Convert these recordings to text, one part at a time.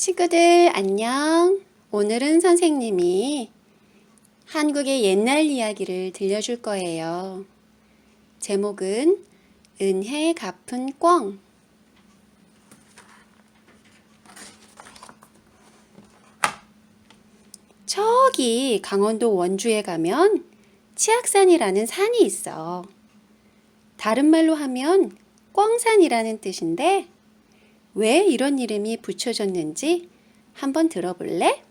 친구들 안녕. 오늘은 선생님이 한국의 옛날 이야기를 들려줄 거예요. 제목은 은혜 갚은 꿩. 저기 강원도 원주에 가면 치악산이라는 산이 있어. 다른 말로 하면 꿩산이라는 뜻인데 왜 이런 이름이 붙여졌는지 한번 들어볼래?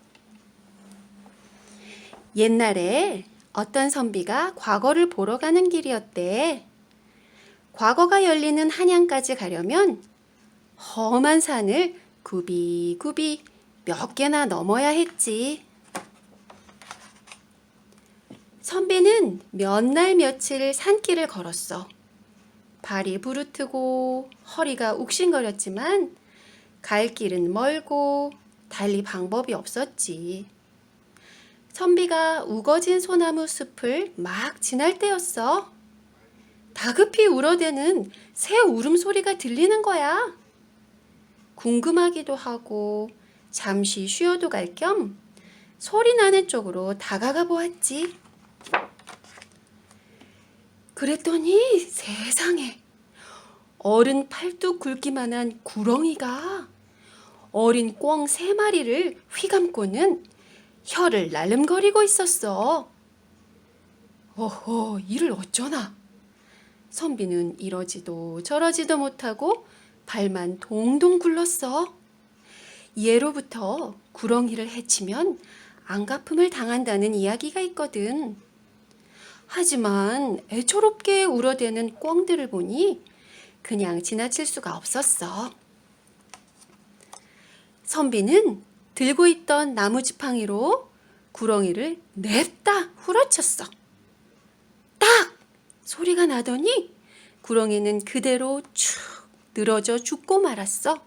옛날에 어떤 선비가 과거를 보러 가는 길이었대. 과거가 열리는 한양까지 가려면 험한 산을 굽이굽이 몇 개나 넘어야 했지. 선비는 몇 날 며칠 산길을 걸었어. 발이 부르트고 허리가 욱신거렸지만 갈 길은 멀고 달리 방법이 없었지. 선비가 우거진 소나무 숲을 막 지날 때였어. 다급히 울어대는 새 울음소리가 들리는 거야. 궁금하기도 하고 잠시 쉬어도 갈 겸 소리 나는 쪽으로 다가가 보았지. 그랬더니 세상에 어른 팔뚝 굵기만한 구렁이가 어린 꿩 세 마리를 휘감고는 혀를 날름거리고 있었어. 어허, 이를 어쩌나. 선비는 이러지도 저러지도 못하고 발만 동동 굴렀어. 예로부터 구렁이를 해치면 안갚음을 당한다는 이야기가 있거든. 하지만 애처롭게 울어대는 꿩들을 보니 그냥 지나칠 수가 없었어. 선비는 들고 있던 나무 지팡이로 구렁이를 냅다 후려쳤어. 딱! 소리가 나더니 구렁이는 그대로 축 늘어져 죽고 말았어.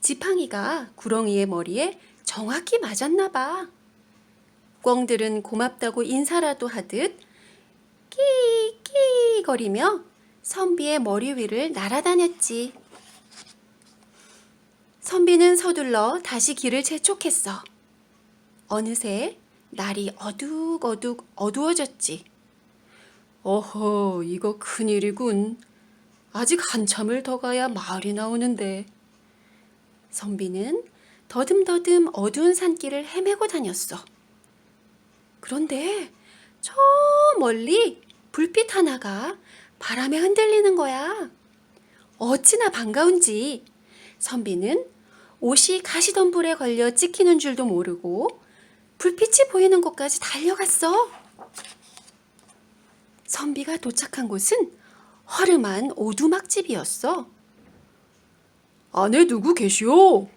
지팡이가 구렁이의 머리에 정확히 맞았나 봐. 꿩들은 고맙다고 인사라도 하듯 끼끼 거리며 선비의 머리 위를 날아다녔지. 선비는 서둘러 다시 길을 재촉했어. 어느새 날이 어둑어둑 어두워졌지. 어허, 이거 큰일이군. 아직 한참을 더 가야 마을이 나오는데. 선비는 더듬더듬 어두운 산길을 헤매고 다녔어. 그런데 저 멀리 불빛 하나가 바람에 흔들리는 거야. 어찌나 반가운지 선비는 옷이 가시덤불에 걸려 찍히는 줄도 모르고 불빛이 보이는 곳까지 달려갔어. 선비가 도착한 곳은 허름한 오두막집이었어. 안에 누구 계시오?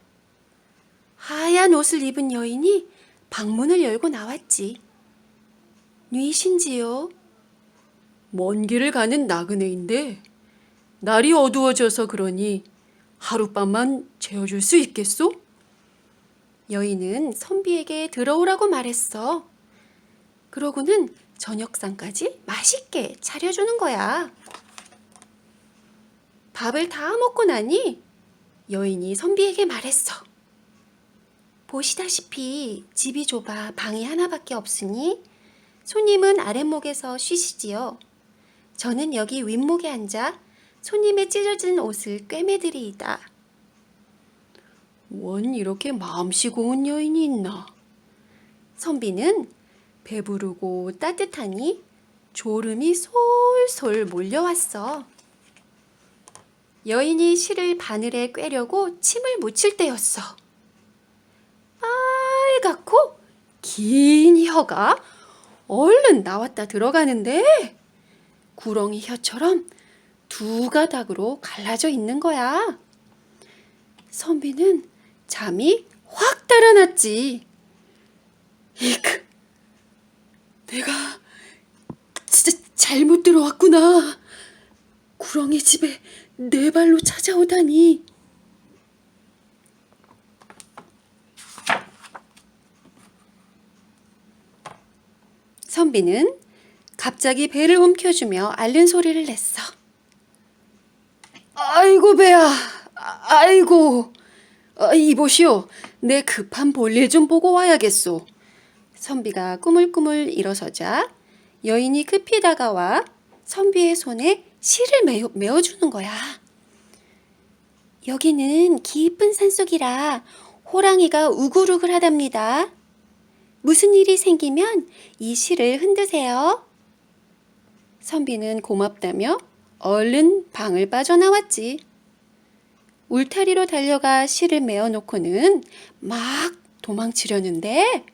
하얀 옷을 입은 여인이 방문을 열고 나왔지. 누이신지요? 먼 길을 가는 나그네인데 날이 어두워져서 그러니 하룻밤만 재워줄 수 있겠소? 여인은 선비에게 들어오라고 말했어. 그러고는 저녁상까지 맛있게 차려주는 거야. 밥을 다 먹고 나니 여인이 선비에게 말했어. 보시다시피 집이 좁아 방이 하나밖에 없으니 손님은 아랫목에서 쉬시지요. 저는 여기 윗목에 앉아 손님의 찢어진 옷을 꿰매드리이다. 원 이렇게 마음씨 고운 여인이 있나? 선비는 배부르고 따뜻하니 졸음이 솔솔 몰려왔어. 여인이 실을 바늘에 꿰려고 침을 묻힐 때였어. 빨갛고 긴 혀가 얼른 나왔다 들어가는데 구렁이 혀처럼 두 가닥으로 갈라져 있는 거야. 선비는 잠이 확 달아났지. 이크, 내가 진짜 잘못 들어왔구나. 구렁이 집에 네 발로 찾아오다니. 선비는 갑자기 배를 움켜쥐며 앓는 소리를 냈어. 아이고 배야, 아- 아이고 아, 이보시오. 내 급한 볼일 좀 보고 와야겠소. 선비가 꾸물꾸물 일어서자 여인이 급히 다가와 선비의 손에 실을 메어, 메어주는 거야. 여기는 깊은 산속이라 호랑이가 우글우글 하답니다. 무슨 일이 생기면 이 실을 흔드세요. 선비는 고맙다며 얼른 방을 빠져나왔지. 울타리로 달려가 실을 메어놓고는 막 도망치려는데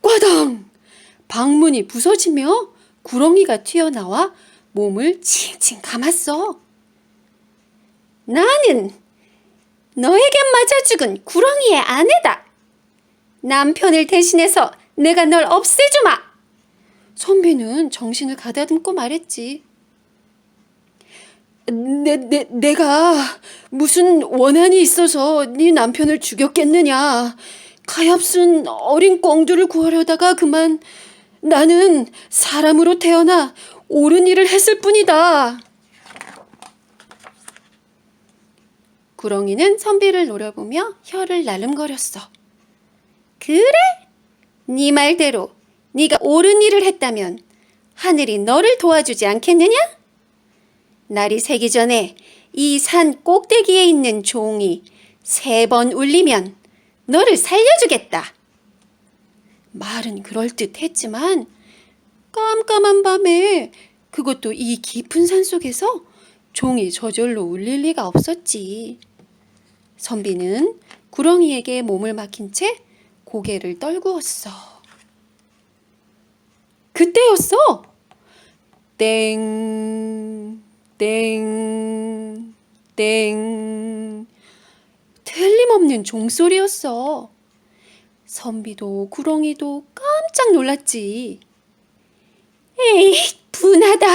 꽈당! 방문이 부서지며 구렁이가 튀어나와 몸을 칭칭 감았어. 나는 너에게 맞아 죽은 구렁이의 아내다. 남편을 대신해서 내가 널 없애주마. 선비는 정신을 가다듬고 말했지. 내, 내, 내가 무슨 원한이 있어서 네 남편을 죽였겠느냐. 가엾은 어린 꽁두를 구하려다가 그만 나는 사람으로 태어나 옳은 일을 했을 뿐이다. 구렁이는 선비를 노려보며 혀를 날름거렸어. 그래? 네 말대로 네가 옳은 일을 했다면 하늘이 너를 도와주지 않겠느냐? 날이 새기 전에 이 산 꼭대기에 있는 종이 세 번 울리면 너를 살려주겠다. 말은 그럴듯 했지만 깜깜한 밤에 그것도 이 깊은 산 속에서 종이 저절로 울릴 리가 없었지. 선비는 구렁이에게 몸을 맡긴 채 고개를 떨구었어. 그때였어. 땡, 땡, 땡. 틀림없는 종소리였어. 선비도 구렁이도 깜짝 놀랐지. 에이, 분하다.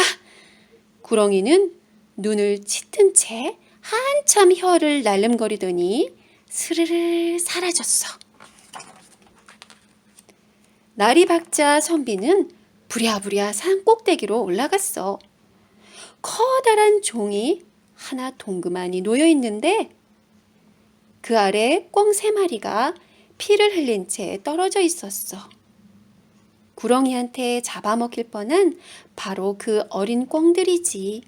구렁이는 눈을 치튼 채 한참 혀를 날름거리더니 스르르 사라졌어. 날이 밝자 선비는 부랴부랴 산 꼭대기로 올라갔어. 커다란 종이 하나 동그만히 놓여 있는데 그 아래 꿩 세 마리가 피를 흘린 채 떨어져 있었어. 구렁이한테 잡아먹힐 뻔한 바로 그 어린 꿩들이지.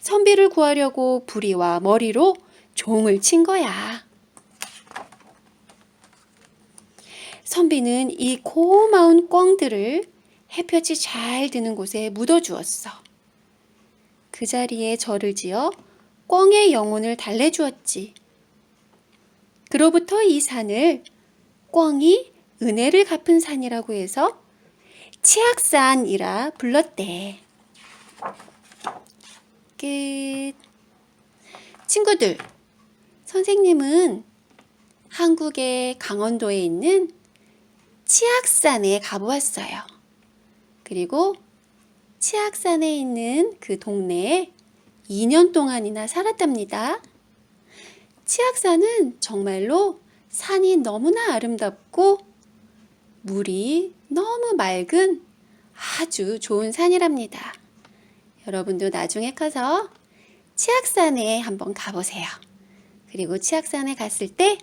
선비를 구하려고 부리와 머리로 종을 친 거야. 선비는 이 고마운 꿩들을 햇볕이 잘 드는 곳에 묻어주었어. 그 자리에 절을 지어 꿩의 영혼을 달래주었지. 그로부터 이 산을 꿩이 은혜를 갚은 산이라고 해서 치악산이라 불렀대. 끝. 친구들, 선생님은 한국의 강원도에 있는 치악산에 가보았어요. 그리고 치악산에 있는 그 동네에 2년 동안이나 살았답니다. 치악산은 정말로 산이 너무나 아름답고 물이 너무 맑은 아주 좋은 산이랍니다. 여러분도 나중에 커서 치악산에 한번 가보세요. 그리고 치악산에 갔을 때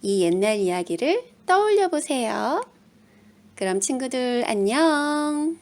이 옛날 이야기를 떠올려 보세요. 그럼 친구들 안녕.